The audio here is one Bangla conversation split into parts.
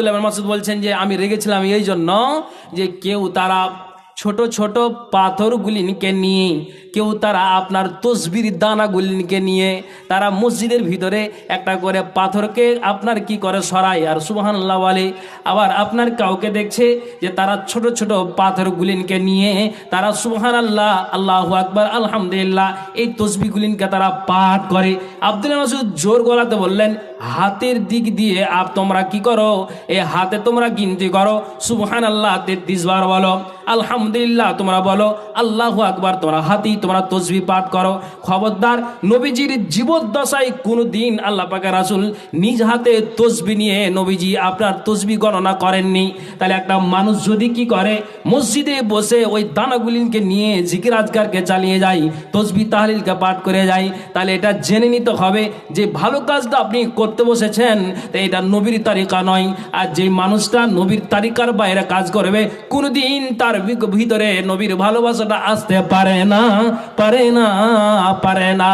আবদুল্লাহ মাসুদ বলছেন যে আমি রেগেছিলাম এই জন্য যে কেউ তারা ছোট ছোট পাথরগুলিকে নিয়ে, কেউ তারা আপনার তসবির দানাগুলিকে নিয়ে তারা মসজিদের ভিতরে একটা করে পাথরকে আপনার কি করে সরায়? আর সুবহানাল্লাহ বলে, আবার আপনার কাউকে দেখছে যে তারা ছোট ছোট পাথরগুলিকে নিয়ে তারা সুবহানাল্লাহ, আল্লাহ আকবার, আলহামদুলিল্লাহ, এই তসবিগুলিনকে তারা পাঠ করে। আব্দুল মাসুদ জোর গলাতে বললেন, হাতের দিক দিয়ে আর তোমরা কি করো? এই হাতে তোমরা গিনতি করো? সুবহান আল্লাহ তেত্রিশ বার বলো। আলহামদুলিল্লাহ, তোমরা বলো, আল্লাহ আকবার, তোমরা হাতি, তোমরা তসবি পাঠ করো। খবরদার, নবীজির জীবদ্দশায় কোনো দিন আল্লাহ পাকে রাসুল নিজ হাতে তসবি নিয়ে নবীজি আপনার তসবি গণনা করেননি। তাহলে একটা মানুষ যদি কি করে, মসজিদে বসে ওই দানাগুলিকে নিয়ে জিকির আজকারকে চালিয়ে যায়, তসবি তাহলিলকে পাঠ করে যায়, তাহলে এটা জেনে নিতে হবে যে ভালো কাজটা আপনি করতে বসেছেন, তো এটা নবীর তারিকা নয়। আর যে মানুষটা নবীর তালিকার বাইরে কাজ করবে, কোনোদিন তার ভিতরে নবীর ভালোবাসাটা আসতে পারে না পারে না পারে না।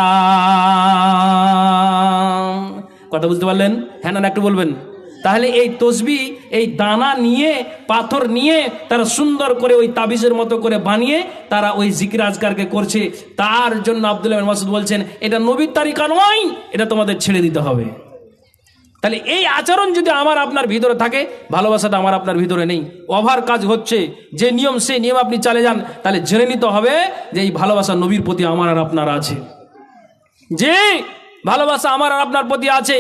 কথা বুঝতে পারলেন? হ্যাঁ না একটু বলবেন। তাহলে এই তসবি, এই দানা নিয়ে, পাথর নিয়ে, তারা সুন্দর করে ওই তাবিজের মতো করে বানিয়ে তারা ওই জিকির আজকারকে করছে। তার জন্য আব্দুল্লাহ মাসুদ বলছেন, এটা নবীর তারিকা নয়, এটা তোমাদের ছেড়ে দিতে হবে। তাহলে এই আচরণ যদি আমার আপনার ভিতরে থাকে, ভালোবাসাটা আমার আপনার ভিতরে নেই। ওভার কাজ হচ্ছে, যে নিয়ম সেই নিয়ম আপনি চালে যান, তাহলে জেনে নিতে হবে যে এই ভালোবাসা নবীর প্রতি আমার আর আপনার আছে। যে ভালোবাসা আমার আর আপনার প্রতি আছে,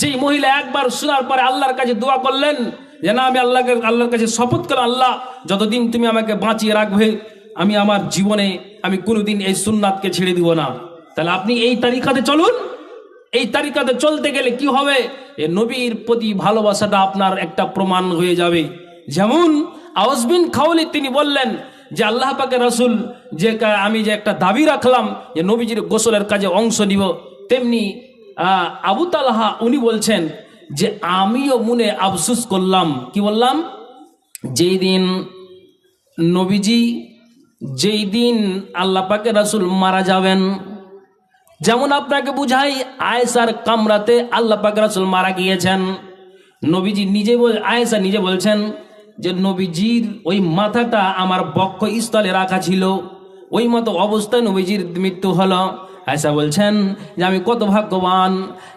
যেই মহিলা একবার শোনার পরে আল্লাহর কাছে দোয়া করলেন, যে না, আমি আল্লাহকে, আল্লাহর কাছে শপথ করলাম, আল্লাহ, যতদিন তুমি আমাকে বাঁচিয়ে রাখবে, আমি আমার জীবনে, আমি কোনোদিন এই সুন্নাতকে ছেড়ে দিব না। তাহলে আপনি এই তারিখাতে চলুন এই তারিকাতে চলতে গেলে কি হবে? এ নবীর প্রতি ভালোবাসাটা আপনার একটা প্রমাণ হয়ে যাবে। যেমন আওয়াজবিন খাওয়ালি তিনি বললেন যে, আল্লাহ পাকে রসুল যে আমি যে একটা দাবি রাখলাম যে, নবীজির গোসলের কাজে অংশ নিব, তেমনি আবু তালহা উনি বলছেন যে, আমিও মনে আফসুস করলাম। কি বললাম? যেই দিন নবীজি, যেই দিন আল্লাহ পাকে রাসুল মারা যাবেন যেমন আপনাকে বুঝাই আয়েসার কামরাতে আল্লাহ পাকরাসুল মারা গিয়েছেন। নবীজি নিজে বল আয়েসা নিজে বলছেন যে, নবীজির ওই মাথাটা আমার বক্ষ স্থলে রাখা ছিল। ওই মতো অবস্থায় নবীজির মৃত্যু হলো। আয়সা বলছেন যে আমি কত ভাগ্যবান।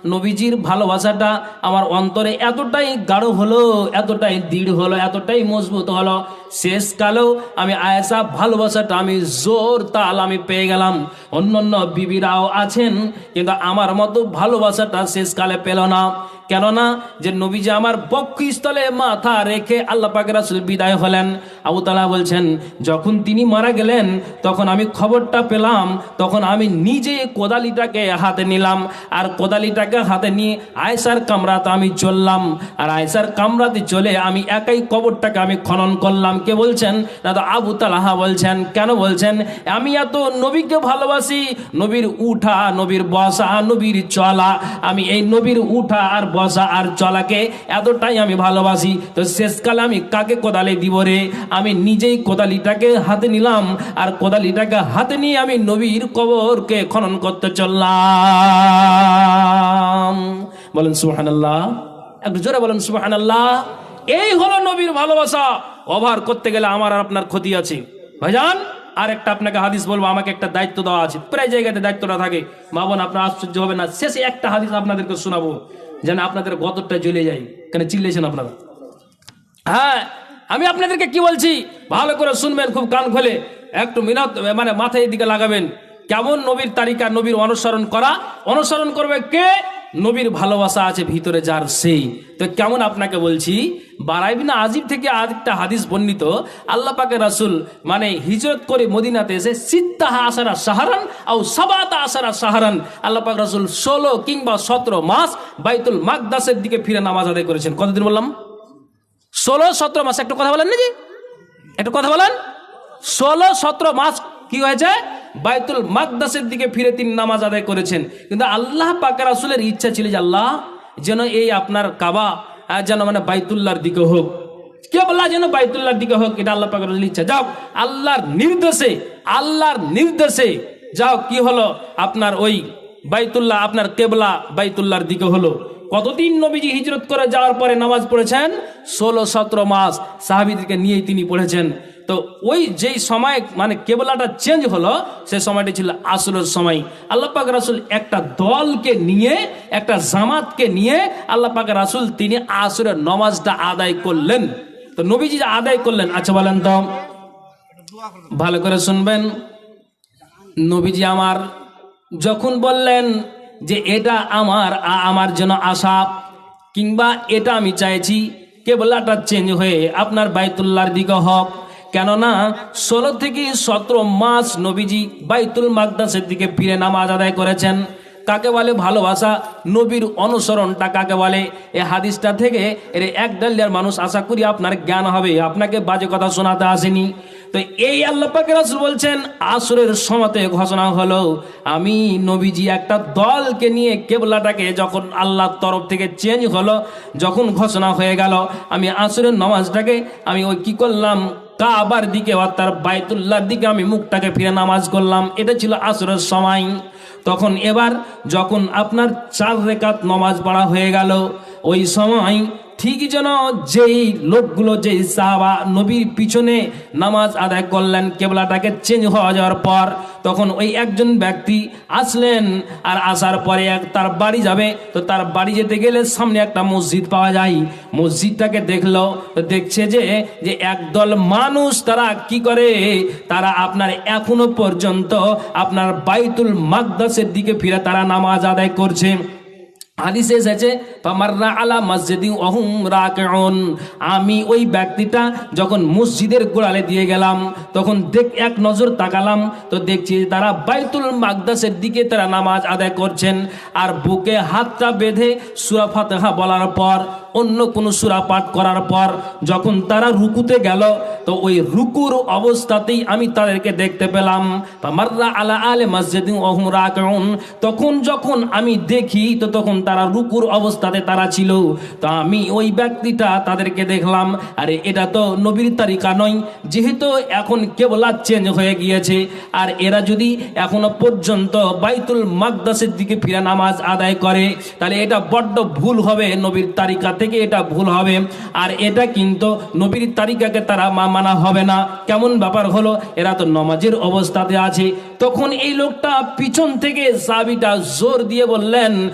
নবীজির ভালোবাসাটা আমার অন্তরে এতটাই গাঢ় হলো, এতটাই দৃঢ় হলো, এতটাই মজবুত হলো। শেষকালেও আমি আয়সা ভালোবাসাটা আমি জোর তাল আমি পেয়ে গেলাম। অন্য অন্য বিবিরাও আছেন, কিন্তু আমার মতো ভালোবাসাটা শেষকালে পেল না। কেননা যে নবীজি আমার বক্ষস্থলে মাথা রেখে আল্লাহ পাক বিদায় হলেন। আবু তালা বলছেন, যখন তিনি মারা গেলেন, তখন আমি খবরটা পেলাম, তখন আমি নিজে কোদালিটাকে হাতে নিলাম। আর কোদালিটাকে হাতে নিয়ে আয়সার কামরাতে আমি চললাম। আর আয়সার কামরাতে চলে আমি একাই কবরটাকে আমি খনন করলাম। কে বলছেন? না তো আবু তালাহা বলছেন। কেন বলছেন? আমি এত নবীকে ভালোবাসি, নবীর উঠা, নবীর বসা, নবীর চলা। আমি এই নবীর উঠা আর বসা আর চলাকে এতটাই আমি ভালোবাসি। তো শেষকালে আমি কাকে কোদালে দিব রে? আমি নিজেই কোদালিটাকে হাতে নিলাম আর কোদালিটাকে হাতে নিয়ে আমি নবীর কবরকে খনন করতে চললাম। বলেন সুবহানাল্লাহ। একটু জোরে বলেন সুবহানাল্লাহ। এই হলো নবীর ভালোবাসা। ওভার করতে গেলে আমার আর আপনার ক্ষতি আছে। ভাইজান আর একটা আপনাকে হাদিস বলব, আমাকে একটা দায়িত্ব দেওয়া আছে। প্রায় জায়গাতে দায়িত্বটা থাকে। মা বোন আপনার আশ্চর্য হবে না। শেষে একটা হাদিস আপনাদেরকে শোনাবো। যেন আপনাদের গতরটা জ্বলে যায়। কেন চিল্লেছেন আপনারা? হ্যাঁ আমি আপনাদেরকে কি বলছি? ভালো করে শুনবেন, খুব কান খোলে। একটু মিনত মানে মাথায় দিকে লাগাবেন। কেমন নবীর তারিকা, নবীর অনুসরণ করা? অনুসরণ করবে কে? নবীর ভালোবাসা আছে ভিতরে যার সেই। তো কেমন আপনাকে বলছি বারাইবিনা আজিব থেকে আরেকটা হাদিস বর্ণিত, আল্লাহ পাকে রাসুল মানে হিজরত করে মদিনাতে এসে সিত্তাহা আসারা সাহারান আও সাবাতা আসারা সাহারান আল্লাহ পাক রাসুল ষোলো কিংবা সতেরো মাস বাইতুল মাকদাসের দিকে ফিরে নামাজ আদায় করেছেন। কতদিন বললাম? ষোলো, সতেরো মাস। একটু কথা বলেন নাকি? একটু কথা বলেন? ষোলো, সতেরো মাস কি হয়েছে? বাইতুল মাকদাসের দিকে ফিরে তিনি নামাজ আদায় করেছেন। কিন্তু আল্লাহ পাক রাসুলের ইচ্ছা ছিল যে আল্লাহ যেন এই আপনার কাবা যেন মানে বাইতুল্লার দিকে হোক। কে বললা যেন বাইতুল্লাহর দিকে হোক? এটা আল্লাহ পাক ইচ্ছা। যাও, আল্লাহর নির্দেশে আল্লাহর নির্দেশে, যাও, কি হলো? আপনার ওই বাইতুল্লাহ, আপনার কেবলা বাইতুল্লাহর দিকে হলো। কতদিন নবীজি হিজরত করে যাওয়ার পরে নামাজ পড়েছেন? ষোলো সতেরো মাস সাহাবিদেরকে নিয়েই তিনি পড়েছেন। তো ওই যেই সময় মানে কেবলাটা চেঞ্জ হলো সে সময়টি ছিল আসরের সময়। আল্লাহ পাক রাসুল একটা দলকে নিয়ে, একটা জামাতকে নিয়ে আল্লাহ পাক রাসুল তিনি আসরের নমাজটা আদায় করলেন। তো নবীজি আদায় করলেন আচ্ছা বলেন তো, ভালো করে শুনবেন। নবীজি আমার যখন বললেন যে এটা আমার আমার জন্য আশা, কিংবা এটা আমি চাইছি, কেবলাটা চেঞ্জ হয়ে আপনার বাইতুল্লাহর দিকে হোক কেননা ষোলো থেকে সতেরো মাস নবীজি বাইতুল মাকদাসের দিকে ফিরে নামাজ আদায় করেছেন। কাকে বলে ভালোবাসা? নবীর অনুসরণটা কাকে বলে? এ হাদিসটা থেকে এর এক ডালিয়ার মানুষ আশা করি আপনার জ্ঞান হবে, আপনাকে বাজে কথা শোনাতে আসেনি। তো এই আল্লাহ পাকে রাসূল বলছেন, আসরের সময়তে ঘোষণা হলো, আমি নবীজি একটা দলকে নিয়ে কেবলাটাকে যখন আল্লাহর তরফ থেকে চেঞ্জ হলো, যখন ঘোষণা হয়ে গেল, আমি আসরের নামাজটাকে, আমি ওই কী করলাম কাবার দিকে অর্থাৎ বায়তুল্লার দিকে আমি মুখটাকে ফিরে নামাজ করলাম। এটা ছিল আসরের সময়। তখন এবার যখন আপনার চার রেখাত নমাজ পড়া হয়ে গেল, ওই সময় ঠিক যেন যেই লোকগুলো, যেই সাহাবা নবীর পিছনে নামাজ আদায় করলেন, কেবলাটাকে চেঞ্জ হওয়া যাওয়ার পর তখন ওই একজন ব্যক্তি আসলেন আর আসার পরে এক তার বাড়ি যাবে। তো তার বাড়ি যেতে গেলে সামনে একটা মসজিদ পাওয়া যায়। মসজিদটাকে দেখল, তো দেখছে যে যে একদল মানুষ তারা কি করে? তারা আপনার এখনও পর্যন্ত আপনার বাইতুল মাকদাসের দিকে ফিরে তারা নামাজ আদায় করছে। হাদিসে এসেছে পামাররা আলা মসজিদি অহুম রাকিউন। আমি ওই ব্যক্তিটা যখন মসজিদের গোড়ালে দিয়ে গেলাম, তখন দেখ এক নজর তাকালাম, তো দেখছি তারা বাইতুল মাকদাসের দিকে তারা নামাজ আদায় করছেন। আর বুকে হাতটা বেঁধে সুরাফাতে ফাতিহা বলার পর অন্য কোনো সূরা পাঠ করার পর যখন তারা রুকুতে গেল, তো ওই রুকুর অবস্থাতেই আমি তাদেরকে দেখতে পেলাম। ফামাররা আলা আলে মসজিদি তখন যখন আমি দেখি, তো তখন তারা রুকুর অবস্থাতে তারা ছিল। তো আমি ওই ব্যক্তিটা তাদেরকে দেখলাম। আরে, এটা তো নবীর তালিকা নয়, যেহেতু এখন কেবল চেঞ্জ হয়ে গিয়েছে। আর এরা যদি এখনও পর্যন্ত বাইতুল মাকদাসের দিকে ফিরে নামাজ আদায় করে, তাহলে এটা বড্ড ভুল হবে নবীর তালিকা থেকে এটা ভুল হবে। আর এটা কিন্তু নবীর তালিকাকে তারা মা- মানা হবে না। কেমন ব্যাপার হলো? এরা তো নমাজের অবস্থাতে আছে। তখন এই লোকটা পিছন থেকে সাবিটা জোর দিয়ে বললেন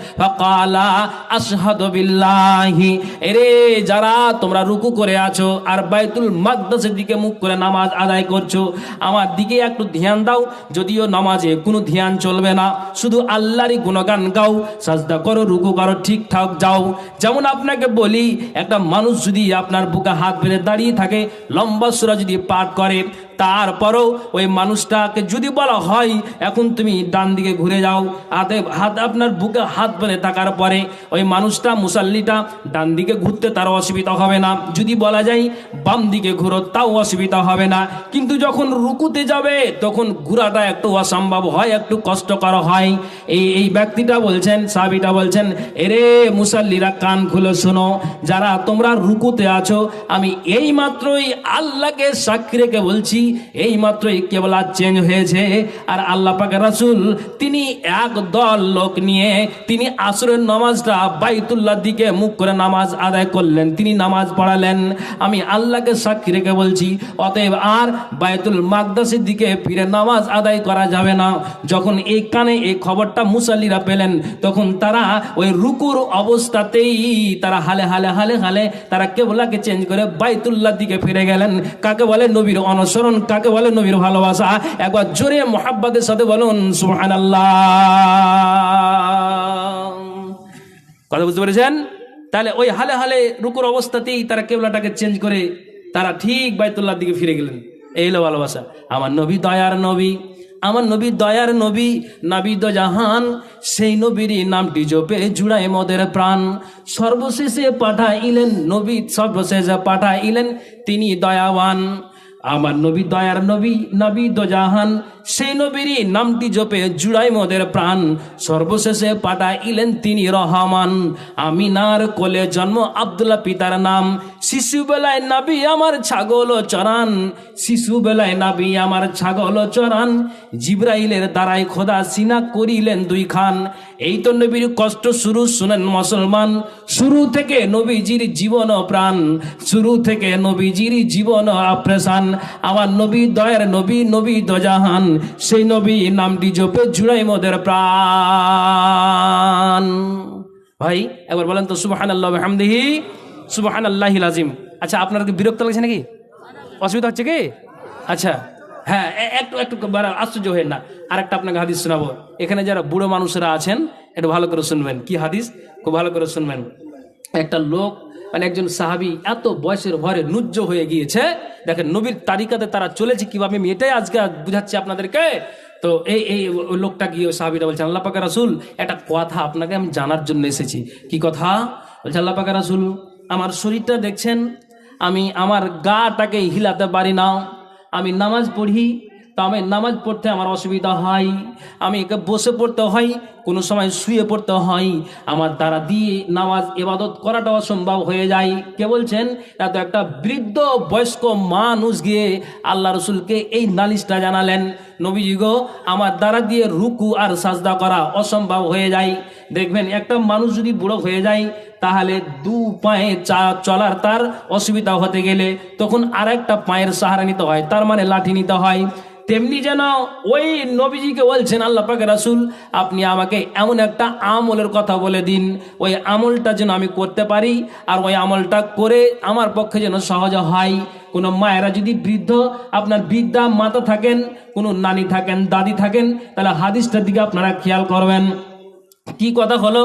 এরে যারা তোমরা রুকু করে আছো আর বাইতুল মাদ্রাসের দিকে মুখ করে নামাজ আদায় করছ, আমার দিকে একটু ধ্যান দাও, যদিও নামাজে কোনো ধ্যান চলবে না। শুধু আল্লাহরই গুণগান গাও, সাজদা করো, রুকু করো, ঠিকঠাক যাও। যেমন আপনাকে বলি, একটা মানুষ যদি আপনার বুকে হাত ফেলে দাঁড়িয়ে থাকে, লম্বা সুরা যদি পাঠ করে তারপরও ওই মানুষটাকে যদি বলা হয়, এখন তুমি ডান দিকে ঘুরে যাও। হাতে হাত, আপনার বুকে হাত বেঁধে থাকার পরে ওই মানুষটা, মুসাল্লিটা ডান দিকে ঘুরতে তার অসুবিধা হবে না। যদি বলা যায় বাম দিকে ঘুরো, তাও অসুবিধা হবে না। কিন্তু যখন রুকুতে যাবে, তখন ঘোরাটা একটু অসম্ভব হয়, একটু কষ্টকর হয়। এই এই ব্যক্তিটা বলছেন সাবিটা বলছেন, এরে মুসাল্লিরা, কান খুলে শোনো। যারা তোমরা রুকুতে আছো, আমি এই মাত্রই আল্লাহকে সাক্ষী রেখে বলছি এই মাত্রই কেবল চেঞ্জ হয়েছে। আর আল্লাহ পাকে রাসুল, তিনি এক দল লোক নিয়ে তিনি আসরের নামাজটা বাইতুল্লাহ দিকে মুখ করে নামাজ আদায় করলেন। তিনি নামাজ পড়ালেন। আমি আল্লাহকে সাক্ষী রেখে বলছি, অতএব আর বাইতুল মাকদাসের দিকে ফিরে নামাজ আদায় করা যাবে না। যখন এই কানে এই খবরটা মুসাল্লিরা পেলেন, তখন তারা ওই রুকুর অবস্থাতেই তারা হালে হালে হালে হালে তারা কেবলাকে চেঞ্জ করে বাইতুল্লাহ দিকে ফিরে গেলেন। কাকে বলে? নবীর অনুসরণ কাকে বলে নবীর ভালোবাসা? একবার জোরে মোহাব্বতের সাথে বলুন, সুবহানাল্লাহ। কথা বুঝতে পেরেছেন? তাহলে ওই হালে হালে রুকুর অবস্থাতেই তারা কেবলাটাকে চেঞ্জ করে তারা ঠিক বাইতুল্লাহর দিকে ফিরে গেলেন। এই হলো ভালোবাসা। আমার নবী দয়ার নবী, আমার নবী দয়ার নবী নাবিদ জাহান, সেই নবীরই নামটি জপে জুড়ায় মদের প্রাণ। সর্বশেষে পাঠাইলেন নবী, সর্বশেষে পাঠাইলেন তিনি দয়াবান। আমার নবী দয়ার নবী নবী দজাহান সেই নবীরই নামটি জপে জুড়াই মোদের প্রাণ। সর্বশেষে পাঠাইলেন তিনি রহমান। আমিনার কোলে জন্ম আব্দুল্লাহ পিতার নাম। শিশুবেলায় নাবি আমার ছাগল চরান। শিশুবেলায় নাবি আমার ছাগল চরান। জিব্রাইলের দ্বারাই খোদা সিনা করিলেন দুই খান। এই তো নবীর কষ্ট শুরু, শুনেন মুসলমান। শুরু থেকে নবীজির জীবন প্রাণ। শুরু থেকে নবীজির জীবন আপ্রেশান। আমার নবী দয়ের নবী নবী দজাহান সেই নবী নামটি জপে জুড়াই মোদের প্রাণ। ভাই, একবার বলেন তো সুবাহান আল্লাহ হামদিহি সুবাহান আল্লাহ আজিম আচ্ছা আপনার কি বিরক্ত লাগছে নাকি? অসুবিধা হচ্ছে কি? আচ্ছা হ্যাঁ একটু একটু আশ্চর্য হয়ে না। আরেকটা আপনাকে হাদিস শোনাবো। এখানে যারা বুড়ো মানুষেরা আছেন, একটু ভালো করে শুনবেন। কি হাদিস? খুব ভালো করে শুনবেন। একটা লোক মানে একজন সাহাবি এত বয়সের ভরে নুজ্জ হয়ে গিয়েছে। দেখেন, নবীর তালিকাতে তারা চলেছে কীভাবে, আমি এটাই আজকে বুঝাচ্ছি আপনাদেরকে। তো এই এই লোকটা গিয়ে সাহাবিটা বলছে, আল্লাহ পাকা রাসুল, একটা কথা আপনাকে আমি জানার জন্য এসেছি। কি কথা? বলছে, আল্লাহ পাকা রাসুল, আমার শরীরটা দেখছেন, আমি আমার গাটাকে হিলাতে পারি না। আমি নামাজ পড়ি তো আমি নামাজ পড়তে আমার অসুবিধা হয়। আমি একে বসে পড়তে হয়, কোনো সময় শুয়ে পড়তে হয়। আমার দ্বারা দিয়ে নামাজ এবাদত করাটা অসম্ভব হয়ে যায়। কে বলছেন? এত একটা বৃদ্ধ বয়স্ক মানুষ গিয়ে আল্লাহ রসুলকে এই নালিশটা জানালেন। নবীজি গো, আমার দ্বারা দিয়ে রুকু আর সাজদা করা অসম্ভব হয়ে যায়। দেখবেন, একটা মানুষ যদি বুড়ো হয়ে যায়, তাহলে দু পায়ে চা চলার তার অসুবিধা হতে গেলে তখন আর একটা পায়ের সাহারা নিতে হয়, তার মানে লাঠি নিতে হয়। তেমনি যেন ওই নবীজিকে বলছেন, আল্লাহ পাকে রাসুল, আপনি আমাকে এমন একটা আমলের কথা বলে দিন। ওই আমলটা যেন আমি করতে পারি আর ওই আমলটা করে আমার পক্ষে যেন সহজ হয়। কোনো মায়েরা যদি বৃদ্ধ, আপনার বৃদ্ধা মাতা থাকেন, কোনো নানি থাকেন, দাদি থাকেন, তাহলে হাদিসটার দিকে আপনারা খেয়াল করবেন। কি কথা হলো?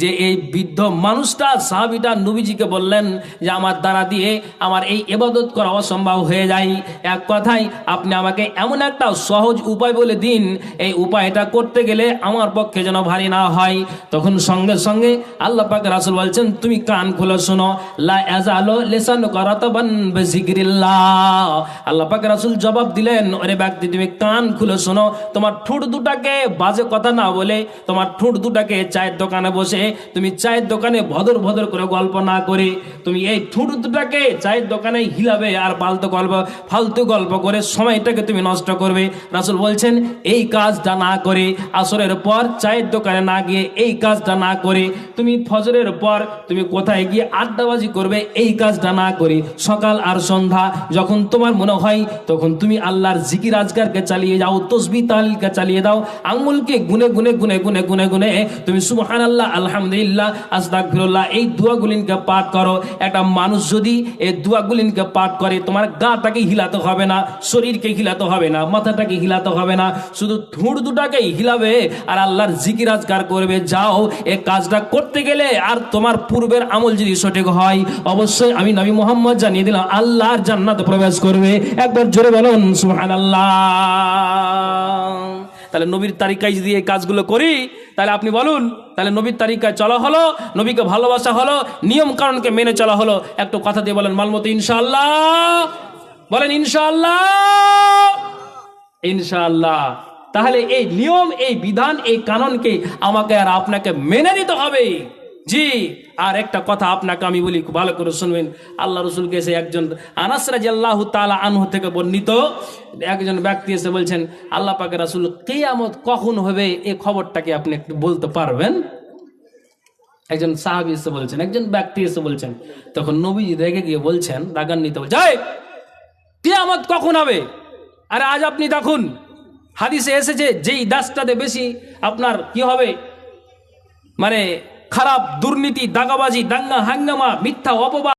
যে এই বৃদ্ধ মানুষটা, সাহাবিটা নবীজিকে বললেন যে, আমার দ্বারা দিয়ে আমার এই এবাদত করা অসম্ভব হয়ে যায়। এক কথায়, আপনি আমাকে এমন একটা সহজ উপায় বলে দিন। এই উপায়টা করতে গেলে আমার পক্ষে যেন ভারী না হয়। তখন সঙ্গে সঙ্গে আল্লাহ পাক রাসুল বলছেন, তুমি কান খুলে শোনো। লা এজালো লেসান আল্লাহ পাক রাসুল জবাব দিলেন, ওরে ব্যক্তি, তুমি কান খুলে শোনো। তোমার ঠোঁট দুটাকে বাজে কথা না বলে, তোমার ঠোঁট দুটাকে চায়ের দোকানে বসে তুমি চায়ের দোকানে ভদর ভদর করে গল্প না করে তুমি এই ঠোঁট দুটাকে চায়ের দোকানে হিলাবে আর ফালতু গল্প ফালতু গল্প করে সময়টাকে তুমি নষ্ট করবে। রাসুল বলছেন, এই কাজটা না করে আসরের পর চায়ের দোকানে না গিয়ে এই কাজটা না করে, তুমি ফজরের পর তুমি কোথায় গিয়ে আড্ডাবাজি করবে এই কাজটা না করে। সকাল আর সন্ধ্যা যখন তোমার মনে হয়, তখন তুমি আল্লাহর জিকির আজগারকে চালিয়ে যাও, তসবি তালকে চালিয়ে দাও, আঙুলকে গুনে গুনে গুনে গুনে গুনে গুনে তুমি সুবহান আল্লাহ আলহামদুলিল্লাহ, আস্তাগফিরুল্লাহ, এই দোয়াগুলিনকে পাঠ করো। একটা মানুষ যদি এই দোয়াগুলিনকে পাঠ করে, তোমার গাটাকে হিলাতে হবে না, শরীরকে হিলাতে হবে না, মাথাটাকে হিলাতে হবে না, শুধু ঠুঁড় দুটাকেই হিলাবে আর আল্লাহর জিকির আজগার করবে। যাও, এই কাজটা করতে গেলে আর তোমার পূর্বের আমল যদি সঠিক হয়, অবশ্যই আমি নবী মোহাম্মদ জানিয়ে দিলাম, আল্লাহর জান্নাতে প্রবেশ করবে। একবার জোরে বলুন, সুবহানাল্লাহ। তাহলে নবীর তারিকায় যদি এই কাজগুলো করি, তাহলে আপনি বলুন, তাহলে নবীর তারিকায় চলা হলো, নবীকে ভালোবাসা হলো, নিয়ম কারণকে মেনে চলা হলো, একটু কথা দিয়ে বলেন, মালমতো ইনশাল্লাহ বলেন ইনশাল্লাহ ইনশাল্লাহ তাহলে এই নিয়ম, এই বিধান, এই কানুনকে আমাকে আর আপনাকে মেনে নিতে হবে। জি। আর একটা কথা আপনাকে আমি বলি ভালো করে শুনবেন। আল্লাহ রসুলকে এসে একজন আনাস রাজি আল্লাহ তালা আনহু থেকে বর্ণিত। একজন ব্যক্তি এসে বলছেন, আল্লাহ পাকে রাসুল, কেয়ামত কখন হবে? এই খবরটাকে আপনি একটু বলতে পারবেন? একজন সাহাবি এসে বলছেন, একজন ব্যক্তি এসে বলছেন, তখন নবীজি রেগে গিয়ে বলছেন, রাগান্বিত যায় কেয়ামত কখন হবে? আরে আজ আপনি দেখুন, হাদিসে এসেছে, যেই দাসটাতে বেশি আপনার কি হবে? মানে খারাপ দুর্নীতি দাগাবাজি দাঙ্গা হাঙ্গামা মিথ্যা অপবাদ।